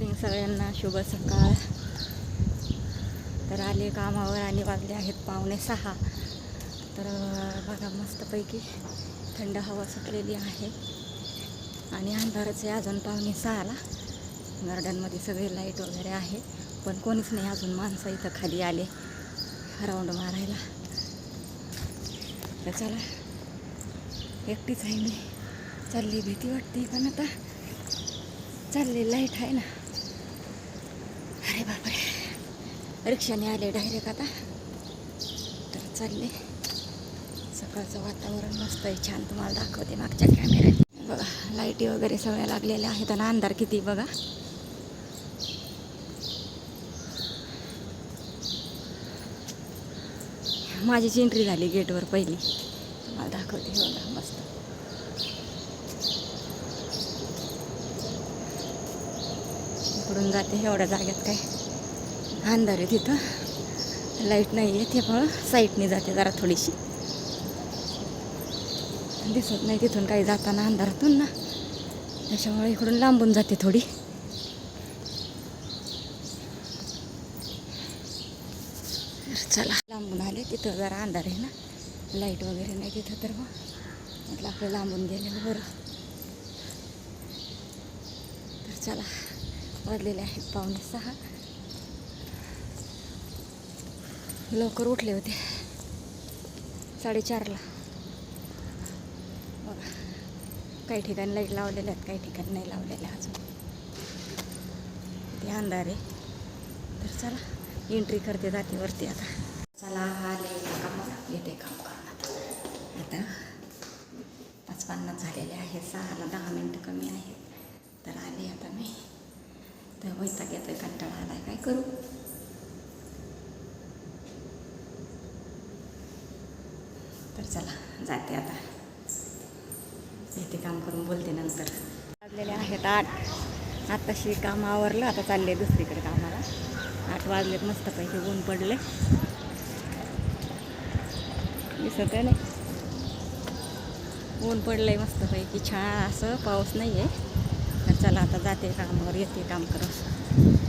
Morning सगळ्यांना शुभ सकाळ. तर आले कामावर आणि वाजले आहेत पावणे सहा. तर बघा मस्तपैकी थंड हवा सुटलेली आहे. आणि अंधारच आहे अजून पावणे सहाला. गार्डनमध्ये सगळे लाइट वगैरे आहे पण कोणीच नाही अजून. माणसं इथं खाली आले राऊंड मारायला. तर चला एकटीच आहे मी. चालली भीती वाटते पण आता चालली लाइट आहे ना. रिक्षाने आले डायरेक्ट आता. तर चालले. सकाळचं वातावरण मस्त आहे छान. तुम्हाला दाखवते मागच्या कॅमेऱ्यात बघा लाईटी वगैरे सगळ्या लागलेल्या आहेत आणि अंधार किती बघा. माझीच एंट्री झाली गेटवर पहिली. तुम्हाला दाखवते बघा मस्त. इकडून जाते एवढ्या जाग्यात काय. अंधार आहे तिथं. लाइट नाही आहे. त्यामुळं साईटने जाते जरा थोडीशी. दिसत नाही तिथून काही जाताना अंधारातून ना. त्याच्यामुळे इकडून लांबून जाते थोडी. चला लांबून आले. तिथं जरा अंधार आहे ना. लाइट वगैरे नाही तिथं तर मग म्हटलं आपलं लांबून गेलेलं बरं. तर चला वाजलेले आहेत पावणे सहा. लवकर उठले होते. साडेचारला. बघा. काही ठिकाणी लाइट लावलेल्या आहेत काही ठिकाणी नाही लावलेल्या अजून. ते अंधार आहे. तर चला एंट्री करते जाते वरती आता. चला आले कामावर येते काम करणार आता पाच पन्नास झालेले आहेत सहाला दहा मिनटं कमी आहेत. तर आले आता मी. तर वैताग येतोय कंटाळा आला काय करू? चला जाते आता. येते काम करून बोलते नंतर. वाजलेले आहेत आठ. आत्ताशी काम आवरलं आता चालले दुसरीकडे कामाला. आठ वाजलेत मस्तपैकी ऊन पडले दिसत आहे नाही ऊन पडलंय मस्तपैकी. छान असं पाऊस नाही आहे तर चला आता जाते कामावर येते काम करत.